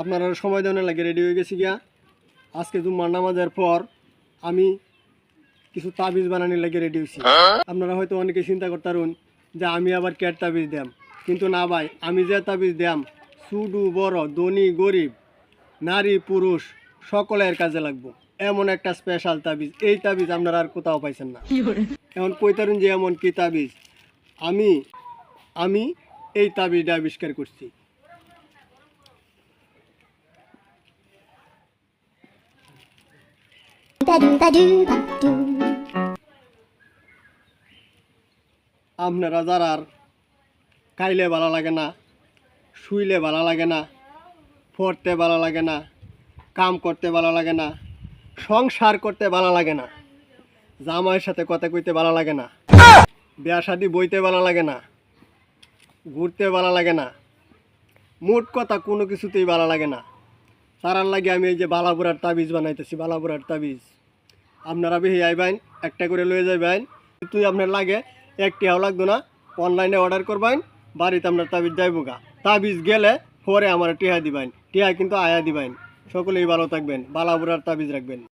আপনারা সময় দেওয়ার লাগে রেডি হয়ে গেছি গিয়া। আজকে জুম্মার নামাজের পর আমি কিছু তাবিজ বানানোর লাগে রেডি হয়েছি। আপনারা হয়তো অনেকে চিন্তা করতারুন যে আমি আবার ক্যাট তাবিজ দেম। কিন্তু না ভাই আমি যে তাবিজ দেম সুডু বড় ধনী গরিব নারী পুরুষ সকলের কাজে লাগবো। এমন একটা স্পেশাল তাবিজ। এই তাবিজ আপনারা আর কোথাও পাইছেন না। এখন কইতারুন যে এমন কি তাবিজ? আমি আমি এই তাবিজটা আবিষ্কার করছি। আপনারা যারা খাইলে ভালো লাগে না, শুইলে ভালো লাগে না, পড়তে ভালো লাগে না, কাম করতে ভালো লাগে না, সংসার করতে ভালো লাগে না, জামাইয়ের সাথে কথা কইতে ভালো লাগে না, বিয়া শাদি বইতে ভালো লাগে না, ঘুরতে ভালো লাগে না, মোট কথা কোনো কিছুতেই ভালো লাগে না। তারার লাগে আমি এই যে বালাপুরার তাবিজ বানাইতেছি, বালাপুরার তাবিজ। আপনারা বেশি আইবেন একটা করে লয়ে যাইবেন তুই আপনার লাগে একটিও লাগতো না অনলাইনে অর্ডার করবেন বাড়িতে আপনার তাবিজ যাইব গা। তাবিজ গেলে পরে আমার টিহা দিবেন টিহা কিন্তু আয়া দিবেন। সকলেই ভালো থাকবেন বালাবুরার তাবিজ রাখবেন।